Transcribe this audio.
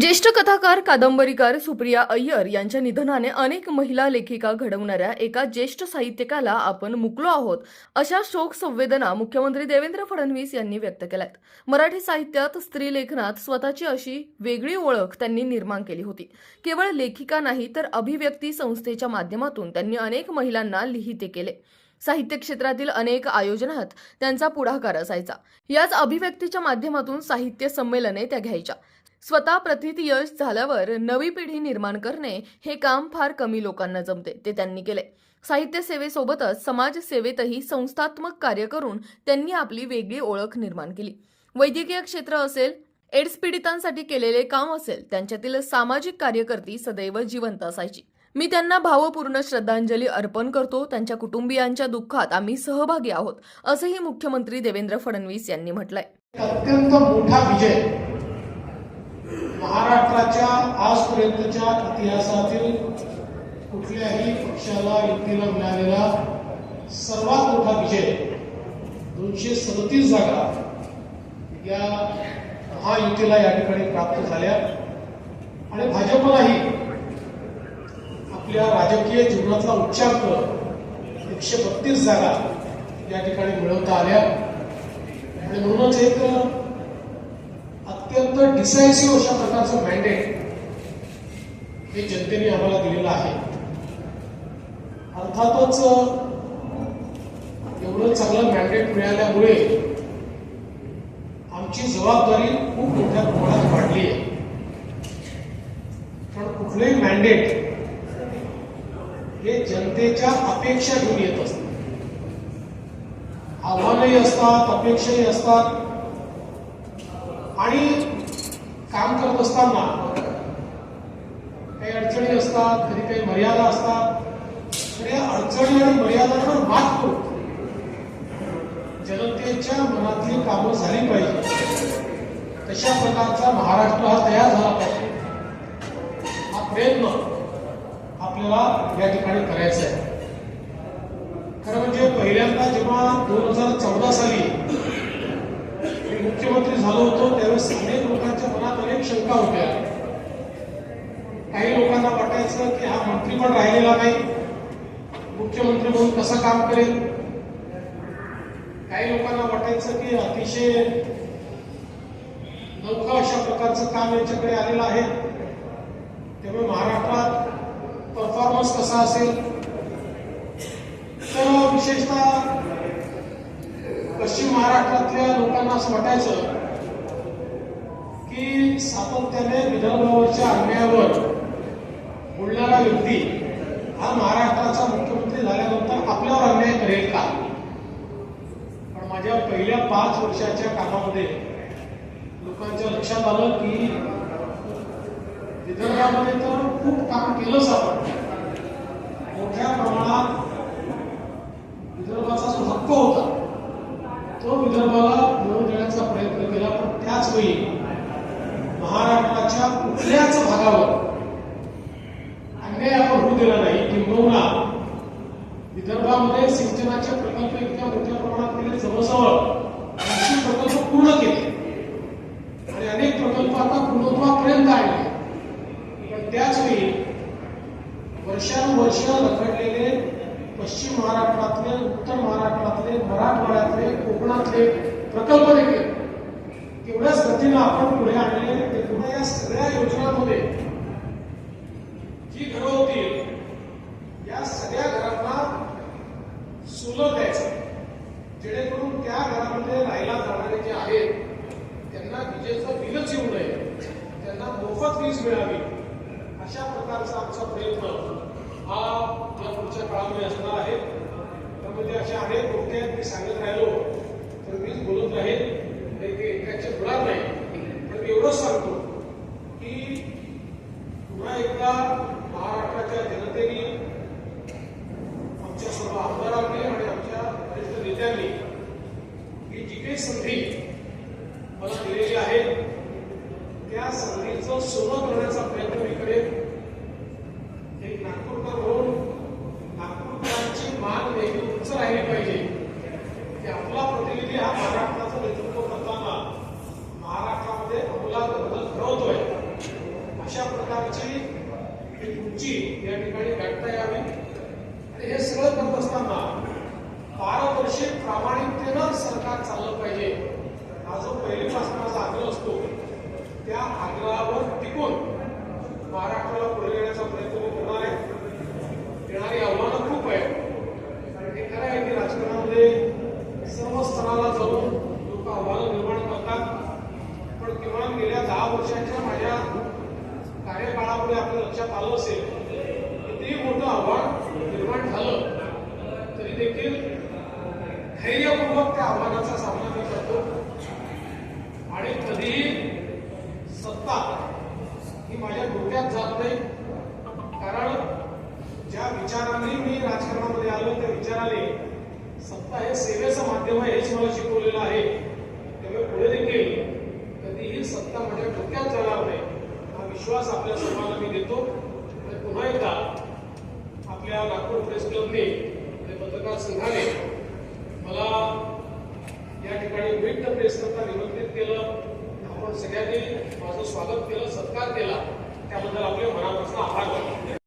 ज्येष्ठ कथाकार कादंबरीकार सुप्रिया अय्यर यांच्या निधनाने अनेक महिला लेखिका घडवणाऱ्या एका ज्येष्ठ साहित्यिकाला आपण मुकलो आहोत अशा शोक संवेदना मुख्यमंत्री देवेंद्र फडणवीस यांनी व्यक्त केल्यात. मराठी साहित्यात स्त्री लेखनात स्वतःची अशी वेगळी ओळख त्यांनी निर्माण केली होती. केवळ लेखिका नाही तर अभिव्यक्ती संस्थेच्या माध्यमातून त्यांनी अनेक महिलांना लिहिते केले. साहित्य क्षेत्रातील अनेक आयोजनात त्यांचा पुढाकार असायचा. याच अभिव्यक्तीच्या माध्यमातून साहित्य संमेलने त्या घ्यायच्या. स्वतः प्रथित यश झाल्यावर नवी पिढी निर्माण करणे हे काम फार कमी लोकांना जमते ते त्यांनी केले. साहित्य सेवेसोबतच समाजसेवेतही संस्थात्मक कार्य करून त्यांनी आपली वेगळी ओळख निर्माण केली. वैद्यकीय क्षेत्र असेल एड्स पीडितांसाठी केलेले काम असेल त्यांच्यातील सामाजिक कार्यकर्ती सदैव जिवंत असायची. मी त्यांना भावपूर्ण श्रद्धांजली अर्पण करतो त्यांच्या कुटुंबियांच्या दुःखात आम्ही सहभागी आहोत असंही मुख्यमंत्री देवेंद्र फडणवीस यांनी म्हटलंय. अत्यंत मोठा विजय महाराष्ट्राच्या आजपर्यंतच्या इतिहासातील कुठल्याही पक्षाला युतीला मिळालेला सर्वात मोठा विजय दोनशे सदतीस जागा या महायुतीला या ठिकाणी प्राप्त झाल्या. आणि भाजपलाही आपल्या राजकीय जीवनातला उच्चांक एकशे बत्तीस जागा या ठिकाणी मिळवता आल्या आणि म्हणूनच एक एकशेऐंशी वर्षा प्रकारचं मॅन्डेट हे जनतेने आम्हाला दिलेलं आहे. अर्थातच एवढं चांगलं मॅन्डेट मिळाल्यामुळे आमची जबाबदारी खूप मोठ्या प्रमाणात वाढली आहे. पण कुठलंही मॅन्डेट हे जनतेच्या अपेक्षा घेऊन येत असतं. आव्हानही असतात अपेक्षाही असतात. आणि काम करत असताना काही अडचणी असतात कधी काही मर्यादा असतात तर या अडचणी आणि मर्यादांवर मात करून जनतेच्या मनातली कामं झाली पाहिजे. तशा प्रकारचा महाराष्ट्र हा तयार झाला पाहिजे. हा प्रयत्न आपल्याला या ठिकाणी करायचा आहे. खरं म्हणजे पहिल्यांदा जेव्हा दोन हजार चौदा साली मुख्यमंत्री झालो होतो त्यावेळेस अनेक लोकांच्या अनेक शंका होत्या. काही लोकांना वाटायचं की हा मंत्री पण राहिलेला नाही. मुख्यमंत्री म्हणून कसं काम करेल? काही लोकांना वाटायचं की अतिशय नौका अशा प्रकारचं काम यांच्याकडे आलेलं आहे. त्यामुळे महाराष्ट्रात परफॉर्मन्स कसा असेल? तर विशेषतः पश्चिम महाराष्ट्रातल्या लोकांना असं वाटायचं की सातत्याने विदर्भावरच्या अन्यायावर बोलणारा व्यक्ती हा महाराष्ट्राचा मुख्यमंत्री झाल्यानंतर आपल्यावर अन्याय करेल का? पण माझ्या पहिल्या पाच वर्षाच्या कामामध्ये लोकांच्या लक्षात आलं की विदर्भामध्ये तर खूप काम केलंच आपण. मोठ्या प्रमाणात विदर्भाचा जो हक्क होता तो विदर्भाला मिळवून देण्याचा प्रयत्न केला पण त्याच वेळी महाराष्ट्राच्या कुठल्याच भागावर. अन्याय आपण होऊ दिला नाही किंबहुना विदर्भामध्ये सिंचनाचे प्रकल्प इतक्या मोठ्या प्रमाणात केले जवळजवळ ऐंशी प्रकल्प पूर्ण केले. आणि अनेक प्रकल्प आता पूर्णत्वापर्यंत आणले पण त्याच वेळी वर्षानुवर्ष रखडलेले पश्चिम महाराष्ट्रातले उत्तर महाराष्ट्रातले मराठवाड्यातले कोकणातले प्रकल्प देखील पद्धतीनं आपण पुढे आणले पुन्हा या सगळ्या योजनांमध्ये जी घरं होती या सगळ्या घरांना सुलभ द्यायचं. जेणेकरून त्या घरामध्ये राहायला जाणारे जे आहेत त्यांना विजेचं बिलच येऊ नये. त्यांना मोफत वीज मिळावी. अशा प्रकारचा आमचा प्रयत्न हा या पुढच्या काळामध्ये असणार आहे. त्यामध्ये अशा अनेक गोष्टी आहेत मी सांगत राहिलो. तर मीच बोलत राहील. काही ते एकाचे होणार नाही पण मी एवढंच सांगतो की पुन्हा एकदा महाराष्ट्राच्या जनतेने आमच्या सर्व आमदारांनी आणि आमच्या वरिष्ठ नेत्यांनी ही जी काही संधी मला दिलेली आहे त्या संधीचं सोनं करण्याचा प्रयत्न इकडे करेन एक नागपूरकर म्हणून नागपूरकरांची मान नेहमी उंच राहिली पाहिजे की आपला प्रतिनिधी हा महाराष्ट्राचं नेतृत्व करताना महाराष्ट्रामध्ये अमूलात बदल घडवतोय उंची या ठिकाणी गाठता यावी आणि हे सगळं करत असताना पारदर्शक प्रामाणिकतेनं सरकार चाललं पाहिजे हा जो पहिलीपासून माझा आग्रह असतो त्या आग्रहावर टिकून महाराष्ट्राला पुढे नेण्याचा प्रयत्न मी करणार आहे येणारी आव्हानं खूप आहेत कारण हे खरं आहे की राजकारणामध्ये सर्व स्तराला जाऊन लोक आव्हानं निर्माण करतात पण किमान गेल्या दहा वर्षांच्या माझ्या कार्यकाळामुळे आपल्या लक्षात आलं असेल धैर्यपूर्वक त्या आव्हानाचा सामना मी करतो आणि कधीही सत्ता ही माझ्या डोक्यात जात नाही. कारण ज्या विचारांनी मी राजकारणामध्ये आलो त्या विचाराने सत्ता हे सेवेचं माध्यम आहे हेच मला शिकवलेलं आहे. त्यामुळे पुढे देखील कधीही सत्ता माझ्या डोक्यात जाणार नाही. हा विश्वास आपल्या सर्वांना मी देतो. आणि पुन्हा एकदा आपल्या नागपूर प्रेस क्लबने आणि पत्रकार संघाने मला या ठिकाणी विविध प्रेस करता निमंत्रित केलं. आपण सगळ्यांनी माझं स्वागत केलं सत्कार केला. त्याबद्दल आपले मनापासून आभार मानतो.